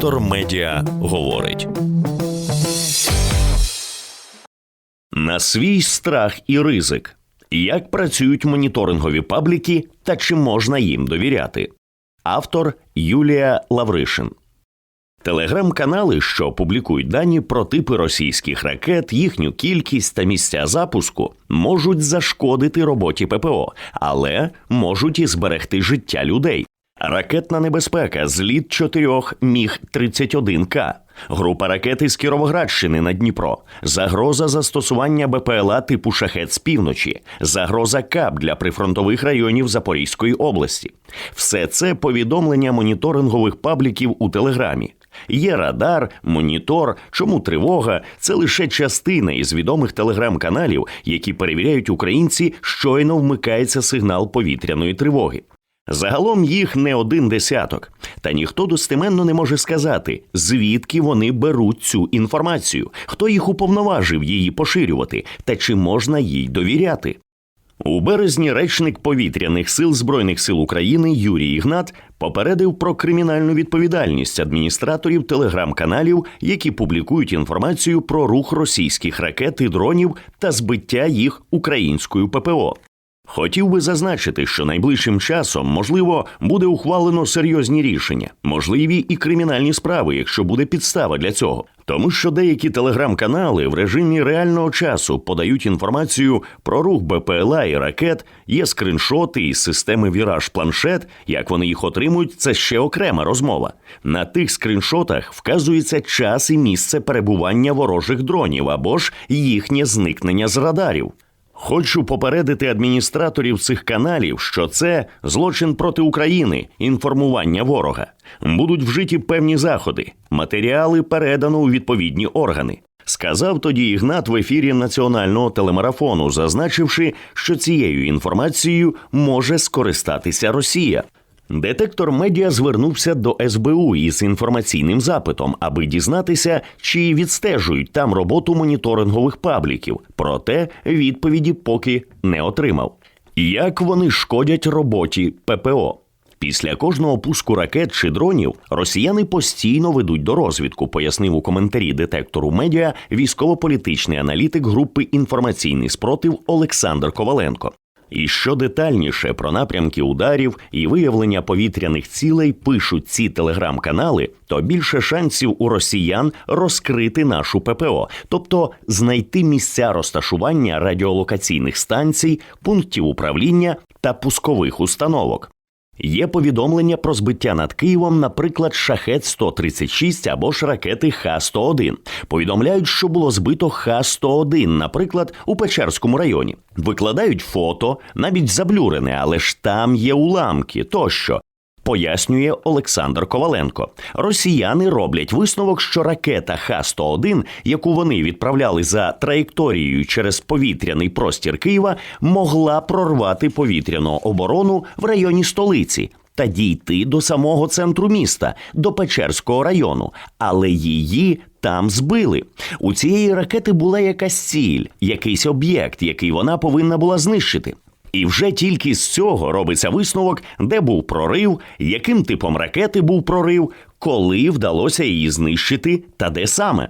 Детектор медіа говорить. На свій страх і ризик. Як працюють моніторингові пабліки та чи можна їм довіряти? Автор Юлія Лавришин. Телеграм-канали, що публікують дані про типи російських ракет, їхню кількість та місця запуску, можуть зашкодити роботі ППО, але можуть і зберегти життя людей. Ракетна небезпека, зліт чотирьох міг 31 к група ракети з Кіровоградщини на Дніпро, загроза застосування БПЛА типу шахет з півночі, загроза КАП для прифронтових районів Запорізької області. Все це повідомлення моніторингових пабліків у Телеграмі. Є радар, монітор, чому тривога це лише частина із відомих телеграм-каналів, які перевіряють українці, щойно вмикається сигнал повітряної тривоги. Загалом їх не один десяток, та ніхто достеменно не може сказати, звідки вони беруть цю інформацію, хто їх уповноважив її поширювати, та чи можна їй довіряти. У березні речник повітряних сил Збройних сил України Юрій Ігнат попередив про кримінальну відповідальність адміністраторів телеграм-каналів, які публікують інформацію про рух російських ракет і дронів та збиття їх українською ППО. Хотів би зазначити, що найближчим часом можливо буде ухвалено серйозні рішення, можливі і кримінальні справи, якщо буде підстава для цього. Тому що деякі телеграм-канали в режимі реального часу подають інформацію про рух БПЛА і ракет, є скриншоти із системи Віраж Планшет. Як вони їх отримують, це ще окрема розмова. На тих скриншотах вказується час і місце перебування ворожих дронів або ж їхнє зникнення з радарів. Хочу попередити адміністраторів цих каналів, що це злочин проти України, інформування ворога. Будуть вжиті певні заходи, матеріали передано у відповідні органи. Сказав тоді Ігнат в ефірі національного телемарафону, зазначивши, що цією інформацією може скористатися Росія. Детектор медіа звернувся до СБУ із інформаційним запитом, аби дізнатися, чи відстежують там роботу моніторингових пабліків. Проте відповіді поки не отримав. Як вони шкодять роботі ППО? Після кожного пуску ракет чи дронів росіяни постійно ведуть до розвідку, пояснив у коментарі детектору медіа військово-політичний аналітик групи інформаційний спротив Олександр Коваленко. І що детальніше про напрямки ударів і виявлення повітряних цілей пишуть ці телеграм-канали, то більше шансів у росіян розкрити нашу ППО, тобто знайти місця розташування радіолокаційних станцій, пунктів управління та пускових установок. Є повідомлення про збиття над Києвом, наприклад, шахет 136 або ж ракети Х-101. Повідомляють, що було збито Х-101, наприклад, у Печерському районі. Викладають фото, навіть заблюрене, але ж там є уламки тощо. Пояснює Олександр Коваленко. Росіяни роблять висновок, що ракета Х-101, яку вони відправляли за траєкторією через повітряний простір Києва, могла прорвати повітряну оборону в районі столиці та дійти до самого центру міста, до Печерського району, але її там збили. У цієї ракети була якась ціль, якийсь об'єкт, який вона повинна була знищити. І вже тільки з цього робиться висновок, де був прорив, яким типом ракети був прорив, коли вдалося її знищити та де саме.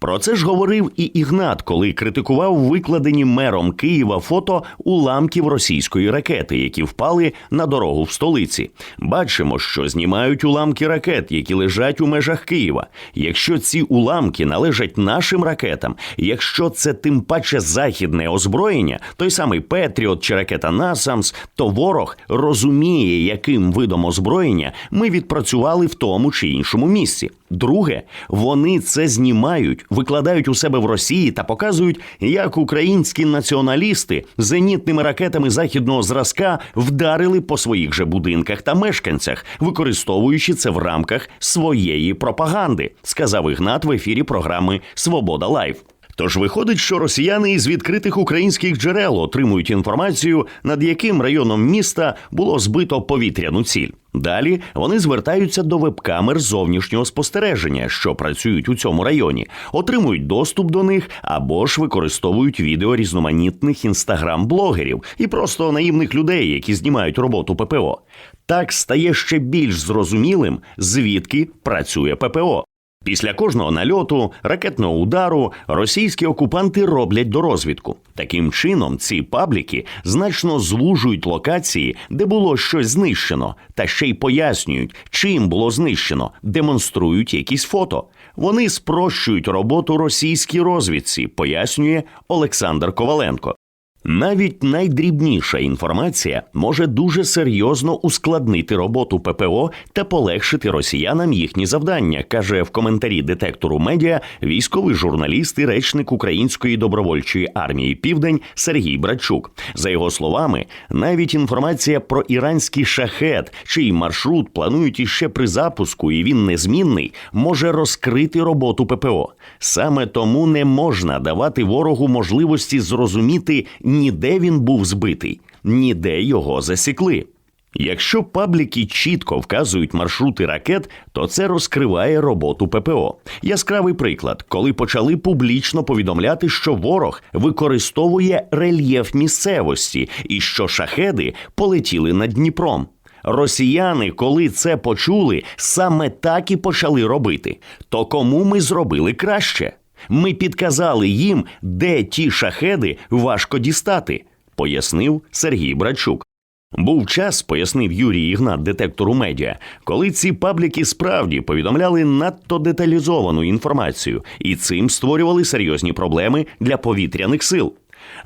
Про це ж говорив і Ігнат, коли критикував викладені мером Києва фото уламків російської ракети, які впали на дорогу в столиці. Бачимо, що знімають уламки ракет, які лежать у межах Києва. Якщо ці уламки належать нашим ракетам, якщо це тим паче західне озброєння, той самий Петріот чи ракета Насамс, то ворог розуміє, яким видом озброєння ми відпрацювали в тому чи іншому місці. Друге, вони це знімають, викладають у себе в Росії та показують, як українські націоналісти зенітними ракетами західного зразка вдарили по своїх же будинках та мешканцях, використовуючи це в рамках своєї пропаганди, сказав Ігнат в ефірі програми Свобода Лайв. Тож виходить, що росіяни із відкритих українських джерел отримують інформацію, над яким районом міста було збито повітряну ціль. Далі вони звертаються до веб-камер зовнішнього спостереження, що працюють у цьому районі, отримують доступ до них або ж використовують відео різноманітних інстаграм-блогерів і просто наївних людей, які знімають роботу ППО. Так стає ще більш зрозумілим, звідки працює ППО. Після кожного нальоту, ракетного удару російські окупанти роблять дорозвідку. Таким чином, ці пабліки значно звужують локації, де було щось знищено, та ще й пояснюють, чим було знищено, демонструють якісь фото. Вони спрощують роботу російській розвідці, пояснює Олександр Коваленко. Навіть найдрібніша інформація може дуже серйозно ускладнити роботу ППО та полегшити росіянам їхні завдання, каже в коментарі детектору медіа військовий журналіст і речник Української добровольчої армії Південь Сергій Братчук. За його словами, навіть інформація про іранський шахет, чий маршрут планують іще при запуску, і він незмінний, може розкрити роботу ППО. Саме тому не можна давати ворогу можливості зрозуміти ніде він був збитий, ніде його засікли. Якщо пабліки чітко вказують маршрути ракет, то це розкриває роботу ППО. Яскравий приклад, коли почали публічно повідомляти, що ворог використовує рельєф місцевості і що шахеди полетіли над Дніпром. Росіяни, коли це почули, саме так і почали робити. То кому ми зробили краще? Ми підказали їм, де ті шахеди важко дістати, пояснив Сергій Брачук. Був час, пояснив Юрій Ігнат детектору медіа, коли ці пабліки справді повідомляли надто деталізовану інформацію і цим створювали серйозні проблеми для повітряних сил.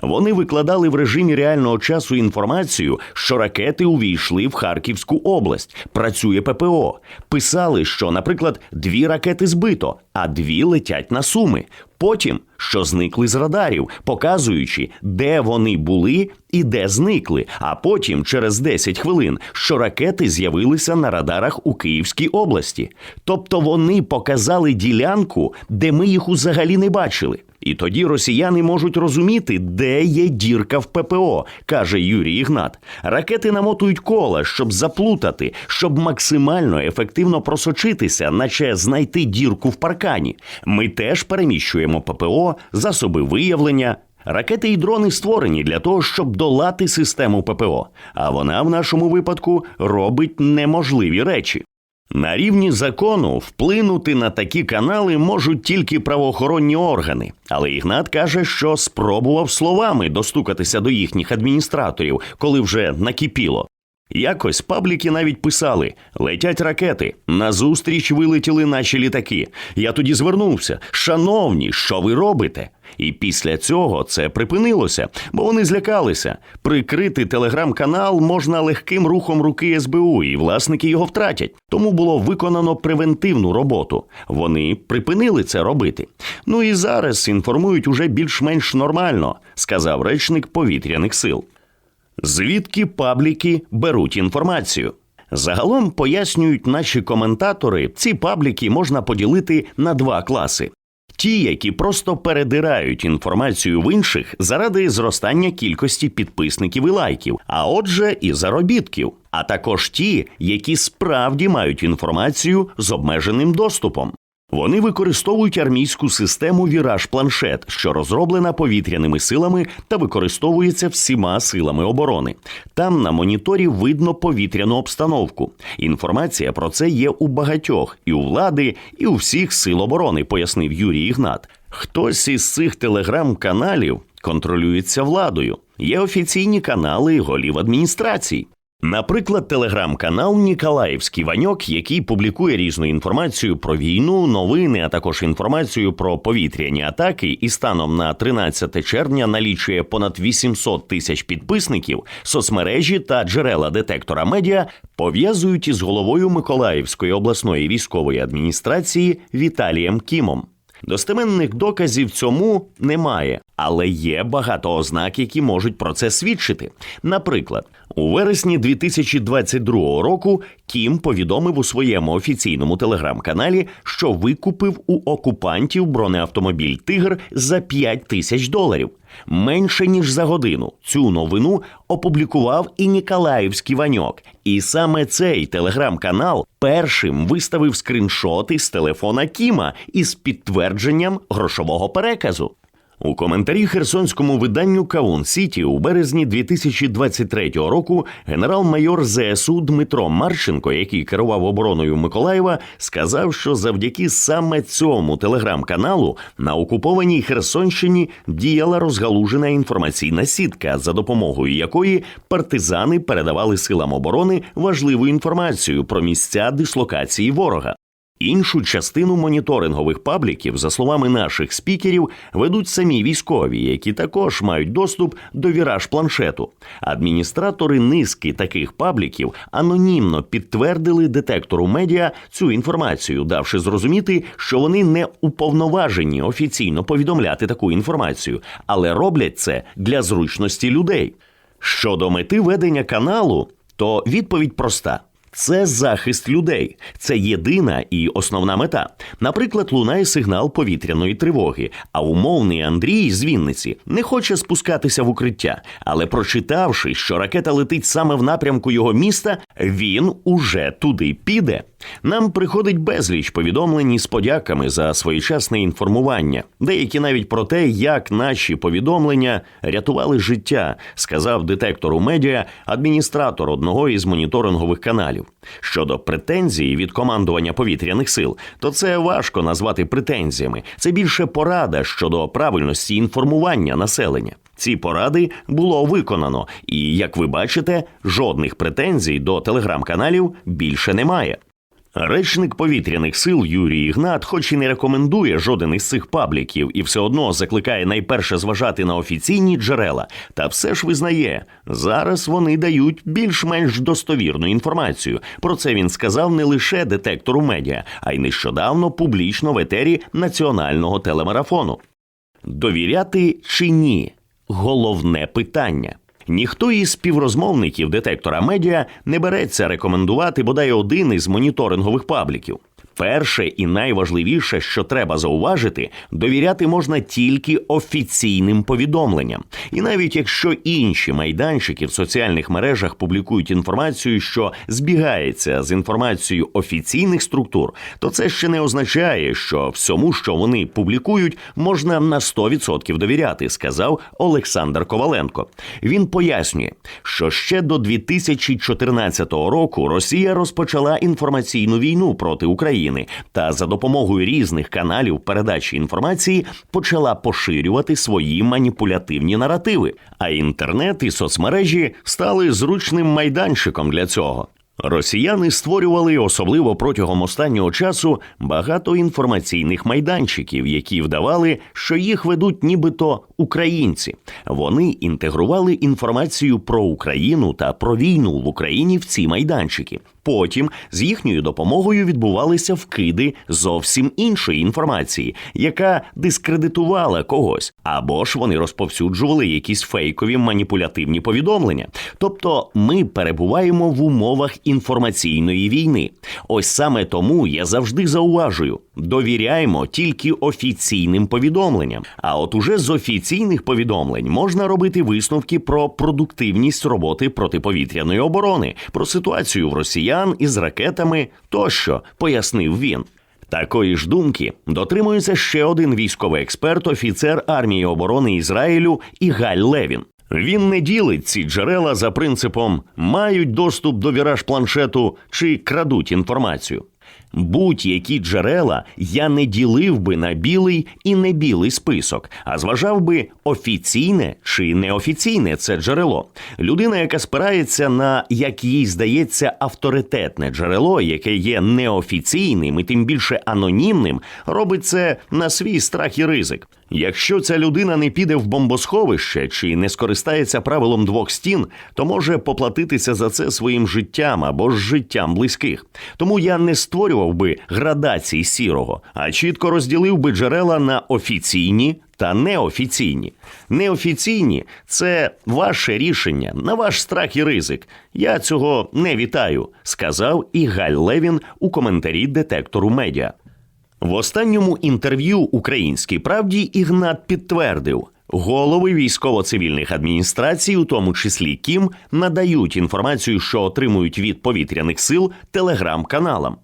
Вони викладали в режимі реального часу інформацію, що ракети увійшли в Харківську область, працює ППО. Писали, що, наприклад, дві ракети збито, а дві летять на суми. Потім що зникли з радарів, показуючи, де вони були і де зникли. А потім, через 10 хвилин, що ракети з'явилися на радарах у Київській області. Тобто вони показали ділянку, де ми їх взагалі не бачили. І тоді росіяни можуть розуміти, де є дірка в ППО, каже Юрій Ігнат. Ракети намотують кола, щоб заплутати, щоб максимально ефективно просочитися, наче знайти дірку в паркані. Ми теж переміщуємо ППО, засоби виявлення. Ракети і дрони створені для того, щоб долати систему ППО. А вона в нашому випадку робить неможливі речі. На рівні закону вплинути на такі канали можуть тільки правоохоронні органи, але Ігнат каже, що спробував словами достукатися до їхніх адміністраторів, коли вже накипіло. Якось пабліки навіть писали: летять ракети. Назустріч вилетіли наші літаки. Я тоді звернувся. Шановні, що ви робите? І після цього це припинилося, бо вони злякалися. Прикрити телеграм-канал можна легким рухом руки СБУ, і власники його втратять. Тому було виконано превентивну роботу. Вони припинили це робити. Ну і зараз інформують уже більш-менш нормально, сказав речник повітряних сил. Звідки пабліки беруть інформацію? Загалом пояснюють наші коментатори, ці пабліки можна поділити на два класи. Ті, які просто передирають інформацію в інших заради зростання кількості підписників і лайків, а отже, і заробітків, а також ті, які справді мають інформацію з обмеженим доступом. Вони використовують армійську систему Віраж Планшет, що розроблена повітряними силами та використовується всіма силами оборони. Там на моніторі видно повітряну обстановку. Інформація про це є у багатьох і у влади, і у всіх сил оборони, пояснив Юрій Ігнат. Хтось із цих телеграм-каналів контролюється владою. Є офіційні канали голів адміністрацій. Наприклад, телеграм-канал Ніколаївський Ваньок, який публікує різну інформацію про війну, новини, а також інформацію про повітряні атаки, і станом на 13 червня налічує понад 800 тисяч підписників. Соцмережі та джерела детектора медіа пов'язують із головою Миколаївської обласної військової адміністрації Віталієм Кімом. Достеменних доказів цьому немає, Але є багато ознак, які можуть про це свідчити. Наприклад, у вересні 2022 року Кім повідомив у своєму офіційному телеграм-каналі, що викупив у окупантів бронеавтомобіль Тигр за 5 тисяч доларів. Менше ніж за годину цю новину опублікував і Ніколаївський Ваньок. І саме цей телеграм-канал першим виставив скріншоти з телефона Кіма із підтвердженням грошового переказу. У коментарі херсонському виданню Каун Сіті у березні 2023 року генерал-майор ЗСУ Дмитро Марченко, який керував обороною Миколаєва, сказав, що завдяки саме цьому телеграм-каналу на окупованій Херсонщині діяла розгалужена інформаційна сітка, за допомогою якої партизани передавали силам оборони важливу інформацію про місця дислокації ворога. Іншу частину моніторингових пабліків, за словами наших спікерів, ведуть самі військові, які також мають доступ до віраж планшету. Адміністратори низки таких пабліків анонімно підтвердили детектору медіа цю інформацію, давши зрозуміти, що вони не уповноважені офіційно повідомляти таку інформацію, але роблять це для зручності людей. Щодо мети ведення каналу, то відповідь проста. Це захист людей. Це єдина і основна мета. Наприклад, лунає сигнал повітряної тривоги, а умовний Андрій з Вінниці не хоче спускатися в укриття. Але прочитавши, що ракета летить саме в напрямку його міста, він уже туди піде. Нам приходить безліч повідомлень із подяками за своєчасне інформування, деякі навіть про те, як наші повідомлення рятували життя, сказав детектору медіа адміністратор одного із моніторингових каналів. Щодо претензій від командування повітряних сил, то це важко назвати претензіями. Це більше порада щодо правильності інформування населення. Ці поради було виконано, і як ви бачите, жодних претензій до телеграм-каналів більше немає. Речник повітряних сил Юрій Ігнат, хоч і не рекомендує жоден із цих пабліків, і все одно закликає найперше зважати на офіційні джерела, та все ж визнає, зараз вони дають більш-менш достовірну інформацію. Про це він сказав не лише детектору медіа, а й нещодавно публічно в етері національного телемарафону. Довіряти чи ні головне питання. Ніхто із співрозмовників детектора медіа не береться рекомендувати бодай один із моніторингових пабліків. Перше і найважливіше, що треба зауважити, довіряти можна тільки офіційним повідомленням. І навіть якщо інші майданчики в соціальних мережах публікують інформацію, що збігається з інформацією офіційних структур, то це ще не означає, що всьому, що вони публікують, можна на 100% довіряти, сказав Олександр Коваленко. Він пояснює, що ще до 2014 року Росія розпочала інформаційну війну проти України. України та за допомогою різних каналів передачі інформації почала поширювати свої маніпулятивні наративи. А інтернет і соцмережі стали зручним майданчиком для цього. Росіяни створювали особливо протягом останнього часу багато інформаційних майданчиків, які вдавали, що їх ведуть нібито українці. Вони інтегрували інформацію про Україну та про війну в Україні в ці майданчики. Потім з їхньою допомогою відбувалися вкиди зовсім іншої інформації, яка дискредитувала когось, або ж вони розповсюджували якісь фейкові маніпулятивні повідомлення. Тобто, ми перебуваємо в умовах інформаційної війни. Ось саме тому я завжди зауважую: довіряємо тільки офіційним повідомленням. А от уже з офіційних повідомлень можна робити висновки про продуктивність роботи протиповітряної оборони, про ситуацію в росіян із ракетами тощо, пояснив він. Такої ж думки дотримується ще один військовий експерт, офіцер армії оборони Ізраїлю Ігаль Левін. Він не ділить ці джерела за принципом мають доступ до віраж планшету чи крадуть інформацію. Будь-які джерела я не ділив би на білий і не білий список, а зважав би офіційне чи неофіційне це джерело. Людина, яка спирається на як їй здається авторитетне джерело, яке є неофіційним і тим більше анонімним, робить це на свій страх і ризик. Якщо ця людина не піде в бомбосховище чи не скористається правилом двох стін, то може поплатитися за це своїм життям або ж життям близьких. Тому я не створював би градацій сірого, а чітко розділив би джерела на офіційні та неофіційні. Неофіційні це ваше рішення на ваш страх і ризик. Я цього не вітаю, сказав і Галь Левін у коментарі детектору медіа. В останньому інтерв'ю Українській правді Ігнат підтвердив, голови військово-цивільних адміністрацій, у тому числі Кім, надають інформацію, що отримують від повітряних сил телеграм-каналам.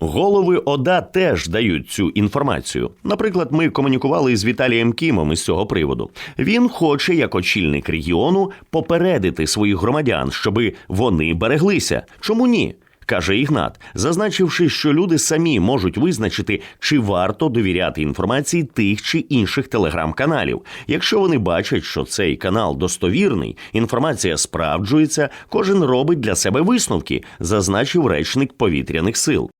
Голови ОДА теж дають цю інформацію. Наприклад, ми комунікували з Віталієм Кімом із цього приводу. Він хоче, як очільник регіону, попередити своїх громадян, щоби вони береглися. Чому ні? Каже Ігнат, зазначивши, що люди самі можуть визначити, чи варто довіряти інформації тих чи інших телеграм-каналів. Якщо вони бачать, що цей канал достовірний, інформація справджується, кожен робить для себе висновки, зазначив речник повітряних сил.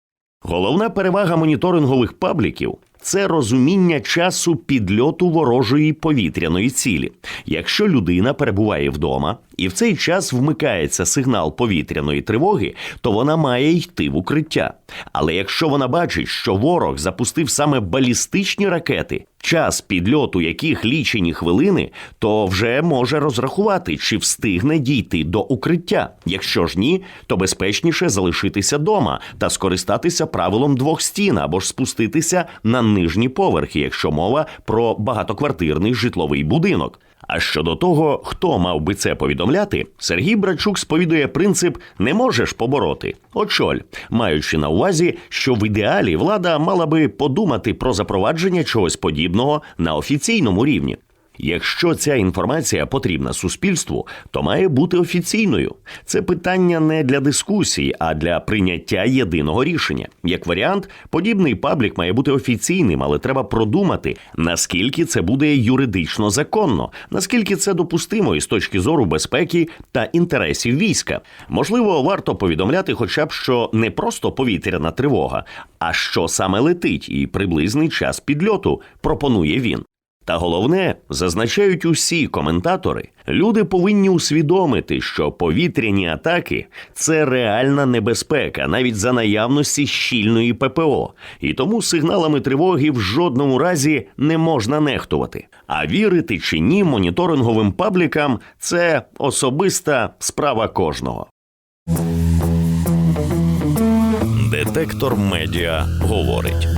Головна перевага моніторингових пабліків це розуміння часу підльоту ворожої повітряної цілі. Якщо людина перебуває вдома і в цей час вмикається сигнал повітряної тривоги, то вона має йти в укриття. Але якщо вона бачить, що ворог запустив саме балістичні ракети, час підльоту яких лічені хвилини, то вже може розрахувати, чи встигне дійти до укриття. Якщо ж ні, то безпечніше залишитися дома та скористатися правилом двох стін або ж спуститися на нижні поверхи, якщо мова про багатоквартирний житловий будинок. А щодо того, хто мав би це повідомляти, Сергій Брачук сповідує принцип не можеш побороти. Очоль, маючи на увазі, що в ідеалі влада мала би подумати про запровадження чогось подібного на офіційному рівні. Якщо ця інформація потрібна суспільству, то має бути офіційною. Це питання не для дискусії, а для прийняття єдиного рішення. Як варіант, подібний паблік має бути офіційним, але треба продумати, наскільки це буде юридично законно, наскільки це допустимо із точки зору безпеки та інтересів війська. Можливо, варто повідомляти, хоча б що не просто повітряна тривога, а що саме летить, і приблизний час підльоту пропонує він. Та головне, зазначають усі коментатори, люди повинні усвідомити, що повітряні атаки це реальна небезпека, навіть за наявності щільної ППО, і тому сигналами тривоги в жодному разі не можна нехтувати. А вірити чи ні моніторинговим паблікам це особиста справа кожного. Детектор медіа говорить.